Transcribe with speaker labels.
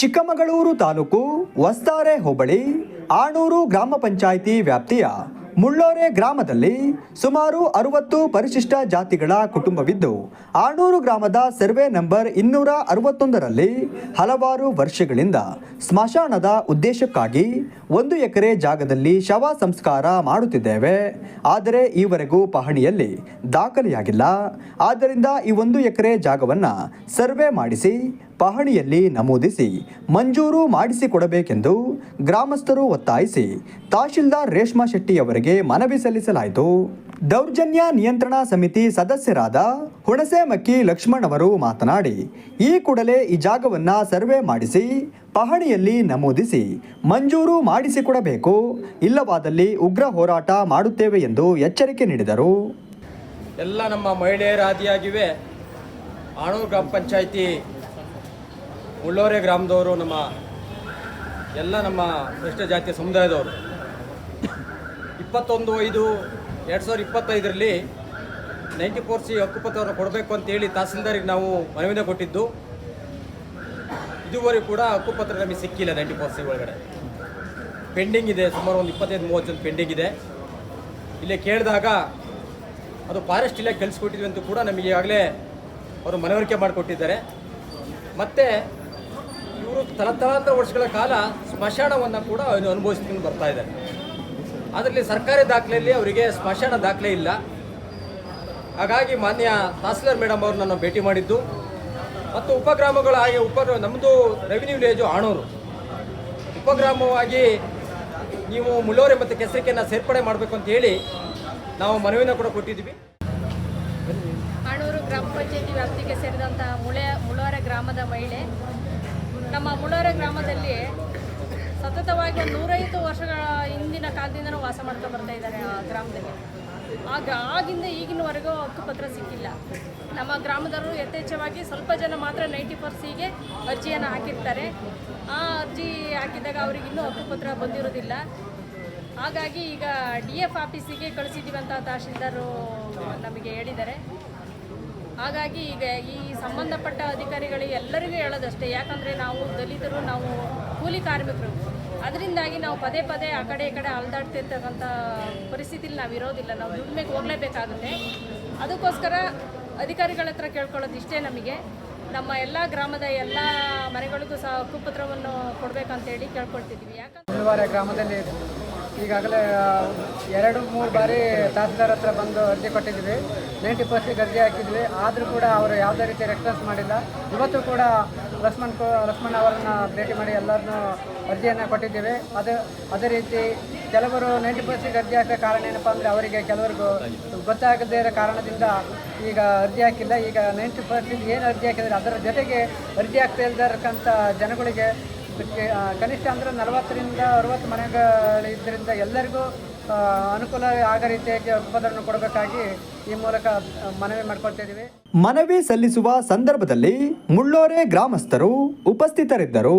Speaker 1: ಚಿಕ್ಕಮಗಳೂರು ತಾಲೂಕು ವಸ್ತಾರೆ ಹೋಬಳಿ ಆಣೂರು ಗ್ರಾಮ ಪಂಚಾಯಿತಿ ವ್ಯಾಪ್ತಿಯ ಮುಳ್ಳೋರೆ ಗ್ರಾಮದಲ್ಲಿ ಸುಮಾರು ಅರವತ್ತು ಪರಿಶಿಷ್ಟ ಜಾತಿಗಳ ಕುಟುಂಬವಿದ್ದು, ಆಣೂರು ಗ್ರಾಮದ ಸರ್ವೆ ನಂಬರ್ ಇನ್ನೂರ ಅರವತ್ತೊಂದರಲ್ಲಿ ಹಲವಾರು ವರ್ಷಗಳಿಂದ ಸ್ಮಶಾನದ ಉದ್ದೇಶಕ್ಕಾಗಿ ಒಂದು ಎಕರೆ ಜಾಗದಲ್ಲಿ ಶವ ಸಂಸ್ಕಾರ ಮಾಡುತ್ತಿದ್ದೇವೆ. ಆದರೆ ಈವರೆಗೂ ಪಹಣಿಯಲ್ಲಿ ದಾಖಲೆಯಾಗಿಲ್ಲ. ಆದ್ದರಿಂದ ಈ ಒಂದು ಎಕರೆ ಜಾಗವನ್ನು ಸರ್ವೆ ಮಾಡಿಸಿ ಪಹಣಿಯಲ್ಲಿ ನಮೂದಿಸಿ ಮಂಜೂರು ಮಾಡಿಸಿಕೊಡಬೇಕೆಂದು ಗ್ರಾಮಸ್ಥರು ಒತ್ತಾಯಿಸಿ ತಹಶೀಲ್ದಾರ್ ರೇಷ್ಮಾ ಶೆಟ್ಟಿ ಅವರಿಗೆ ಮನವಿ ಸಲ್ಲಿಸಲಾಯಿತು. ದೌರ್ಜನ್ಯ ನಿಯಂತ್ರಣ ಸಮಿತಿ ಸದಸ್ಯರಾದ ಹುಣಸೆಮಕ್ಕಿ ಲಕ್ಷ್ಮಣ್ ಅವರು ಮಾತನಾಡಿ, ಈ ಕೂಡಲೇ ಈ ಜಾಗವನ್ನು ಸರ್ವೆ ಮಾಡಿಸಿ, ಪಹಣಿಯಲ್ಲಿ ನಮೂದಿಸಿ ಮಂಜೂರು ಮಾಡಿಸಿಕೊಡಬೇಕು. ಇಲ್ಲವಾದಲ್ಲಿ ಉಗ್ರ ಹೋರಾಟ ಮಾಡುತ್ತೇವೆ ಎಂದು ಎಚ್ಚರಿಕೆ ನೀಡಿದರು.
Speaker 2: ಎಲ್ಲ ನಮ್ಮ ಮಹಿಳೆಯರಾದಿಯಾಗಿವೆ. ಆಣೂರು ಗ್ರಾಮ ಪಂಚಾಯಿತಿ ಉಳ್ಳೋರೆ ಗ್ರಾಮದವರು, ನಮ್ಮ ಎಲ್ಲ ನಮ್ಮ ಕೃಷ್ಣ ಜಾತಿಯ ಸಮುದಾಯದವರು. ಇಪ್ಪತ್ತೊಂದು, ಐದು, ಎರಡು ಸಾವಿರದ ಇಪ್ಪತ್ತೈದರಲ್ಲಿ ನೈಂಟಿ ಫೋರ್ ಸಿ ಹಕ್ಕುಪತ್ರವನ್ನು ಕೊಡಬೇಕು ಅಂತೇಳಿ ತಹಸೀಲ್ದಾರಿಗೆ ನಾವು ಮನವಿನ ಕೊಟ್ಟಿದ್ದು. ಇದುವರೆಗೂ ಕೂಡ ಹಕ್ಕುಪತ್ರ ನಮಗೆ ಸಿಕ್ಕಿಲ್ಲ ನೈಂಟಿ ಫೋರ್ ಸಿ ಒಳಗಡೆ. ಪೆಂಡಿಂಗ್ ಇದೆ, ಸುಮಾರು ಒಂದು ಇಪ್ಪತ್ತೈದು, ಮೂವತ್ತು ಜನ ಪೆಂಡಿಂಗ್ ಇದೆ. ಇಲ್ಲೇ ಕೇಳಿದಾಗ ಅದು ಫಾರೆಸ್ಟ್ ಇಲಾಖೆ ಕಳಿಸ್ಕೊಟ್ಟಿದ್ವಿ ಅಂತ ಕೂಡ ನಮಗೆ ಈಗಾಗಲೇ ಅವರು ಮನವರಿಕೆ ಮಾಡಿಕೊಟ್ಟಿದ್ದಾರೆ. ಮತ್ತು ಇವರು ತಲತಲಾಂತರ ವರ್ಷಗಳ ಕಾಲ ಸ್ಮಶಾನವನ್ನು ಕೂಡ ಅನುಭವಿಸ್ಕೊಂಡು ಬರ್ತಾ ಇದ್ದಾರೆ. ಅದರಲ್ಲಿ ಸರ್ಕಾರಿ ದಾಖಲೆಯಲ್ಲಿ ಅವರಿಗೆ ಸ್ಮಶಾನ ದಾಖಲೆ ಇಲ್ಲ. ಹಾಗಾಗಿ ಮಾನ್ಯ ತಹಸೀಲ್ದಾರ್ ಮೇಡಮ್ ಅವರು ನಾನು ಭೇಟಿ ಮಾಡಿದ್ದು. ಮತ್ತು ಉಪಗ್ರಾಮಗಳ ಹಾಗೆ ಉಪ ನಮ್ಮದು ರೆವಿನ್ಯೂ ವಿಲೇಜು ಆಣೂರು. ಉಪಗ್ರಾಮವಾಗಿ ನೀವು ಮುಳ್ಳೋರೆ ಮತ್ತು ಕೆಸರಿಕೆಯನ್ನು ಸೇರ್ಪಡೆ ಮಾಡಬೇಕು ಅಂತ ಹೇಳಿ ನಾವು ಮನವಿನ ಕೂಡ ಕೊಟ್ಟಿದ್ದೀವಿ.
Speaker 3: ಆಣೂರು ಗ್ರಾಮ ಪಂಚಾಯತಿ ವ್ಯಾಪ್ತಿಗೆ ಸೇರಿದಂಥ ಮುಳೆ ಮುಳೋರೆ ಗ್ರಾಮದ ಮಹಿಳೆ ನಮ್ಮ ಮುಳೋರೆ ಗ್ರಾಮದಲ್ಲಿ ಸತತವಾಗಿ ಒಂದು ನೂರೈವತ್ತು ವರ್ಷಗಳ ಹಿಂದಿನ ಕಾಲದಿಂದನೂ ವಾಸ ಮಾಡ್ಕೊಂಡು ಬರ್ತಾ ಇದ್ದಾರೆ ಆ ಗ್ರಾಮದಲ್ಲಿ. ಆಗ ಆಗಿಂದ ಈಗಿನವರೆಗೂ ಹಕ್ಕುಪತ್ರ ಸಿಕ್ಕಿಲ್ಲ. ನಮ್ಮ ಗ್ರಾಮದವರು ಯಥೇಚ್ಛವಾಗಿ ಸ್ವಲ್ಪ ಜನ ಮಾತ್ರ ನೈಂಟಿ ಪರ್ಸಿಗೆ ಅರ್ಜಿಯನ್ನು ಹಾಕಿರ್ತಾರೆ. ಆ ಅರ್ಜಿ ಹಾಕಿದಾಗ ಅವ್ರಿಗೆ ಇನ್ನೂ ಹಕ್ಕುಪತ್ರ ಬಂದಿರೋದಿಲ್ಲ. ಹಾಗಾಗಿ ಈಗ ಡಿ ಎಫ್ ಆಫೀಸಿಗೆ ಕಳಿಸಿದ್ದೀವಿ ಅಂತ ತಹಶೀಲ್ದಾರು ನಮಗೆ ಹೇಳಿದ್ದಾರೆ. ಹಾಗಾಗಿ ಈಗ ಈ ಸಂಬಂಧಪಟ್ಟ ಅಧಿಕಾರಿಗಳಿಗೆ ಎಲ್ಲರಿಗೂ ಹೇಳೋದಷ್ಟೇ. ಯಾಕಂದರೆ ನಾವು ದಲಿತರು, ನಾವು ಕೂಲಿ ಕಾರ್ಮಿಕರು. ಅದರಿಂದಾಗಿ ನಾವು ಪದೇ ಪದೇ ಆ ಕಡೆ ಈ ಕಡೆ ಅಲ್ದಾಡ್ತಿರ್ತಕ್ಕಂಥ ಪರಿಸ್ಥಿತಿಲಿ ನಾವು ಇರೋದಿಲ್ಲ. ನಾವು ದುಡಿಮೆಗೆ ಹೋಗಲೇಬೇಕಾಗುತ್ತೆ. ಅದಕ್ಕೋಸ್ಕರ ಅಧಿಕಾರಿಗಳ ಹತ್ರ ಕೇಳ್ಕೊಳ್ಳೋದು ಇಷ್ಟೇ ನಮಗೆ. ನಮ್ಮ ಎಲ್ಲ ಗ್ರಾಮದ ಎಲ್ಲ ಮನೆಗಳಿಗೂ ಸಹ ಹಕ್ಕುಪತ್ರವನ್ನು ಕೊಡಬೇಕಂತೇಳಿ ಕೇಳ್ಕೊಳ್ತಿದ್ದೀವಿ ಯಾಕಂದ್ರೆ
Speaker 4: ಗ್ರಾಮದಲ್ಲಿ ಈಗಾಗಲೇ ಎರಡು, ಮೂರು ಬಾರಿ ತಹಸೀಲ್ದಾರ್ ಹತ್ರ ಬಂದು ಅರ್ಜಿ ಕೊಟ್ಟಿದ್ವಿ ನೈಂಟಿ ಪರ್ಸೆಂಟ್ ಅರ್ಜಿ ಹಾಕಿದ್ವಿ. ಆದರೂ ಕೂಡ ಅವರು ಯಾವುದೇ ರೀತಿ ರೆಸ್ಪಾನ್ಸ್ ಮಾಡಿಲ್ಲ. ಇವತ್ತು ಕೂಡ ಲಕ್ಷ್ಮಣ್ ಕೋ, ಲಕ್ಷ್ಮಣ್ ಅವರನ್ನ ಭೇಟಿ ಮಾಡಿ ಎಲ್ಲರನ್ನೂ ಅರ್ಜಿಯನ್ನು ಕೊಟ್ಟಿದ್ದೀವಿ. ಅದು, ಅದೇ ರೀತಿ ಕೆಲವರು ನೈಂಟಿ ಪರ್ಸೆಂಟ್ ಅರ್ಜಿ ಹಾಕಿದ ಕಾರಣ ಏನಪ್ಪ ಅಂದರೆ ಅವರಿಗೆ ಕೆಲವರಿಗೂ ಗೊತ್ತಾಗದೇ ಇರೋ ಕಾರಣದಿಂದ ಈಗ ಅರ್ಜಿ ಹಾಕಿಲ್ಲ. ಈಗ ನೈಂಟಿ ಪರ್ಸೆಂಟ್ ಏನು ಅರ್ಜಿ ಹಾಕಿದರೆ ಅದರ ಜೊತೆಗೆ ಅರ್ಜಿ ಹಾಕ್ತಾ ಇಲ್ದಿರಕ್ಕಂಥ ಜನಗಳಿಗೆ ಕನಿಷ್ಠ ಅಂದ್ರೆ ನಲವತ್ತರಿಂದ ಅರವತ್ತು ಮನೆಗಳಿದ್ದರಿಂದ ಎಲ್ಲರಿಗೂ ಅನುಕೂಲ ಆಗ ರೀತಿಯಾಗಿ ಉಪದ್ರವನ್ನು ಕೊಡಬೇಕಾಗಿ ಈ ಮೂಲಕ ಮನವಿ ಮಾಡ್ಕೊಳ್ತಾ ಇದ್ದೀವಿ.
Speaker 1: ಮನವಿ ಸಲ್ಲಿಸುವ ಸಂದರ್ಭದಲ್ಲಿ ಮುಳ್ಳೋರೆ ಗ್ರಾಮಸ್ಥರು ಉಪಸ್ಥಿತರಿದ್ದರು.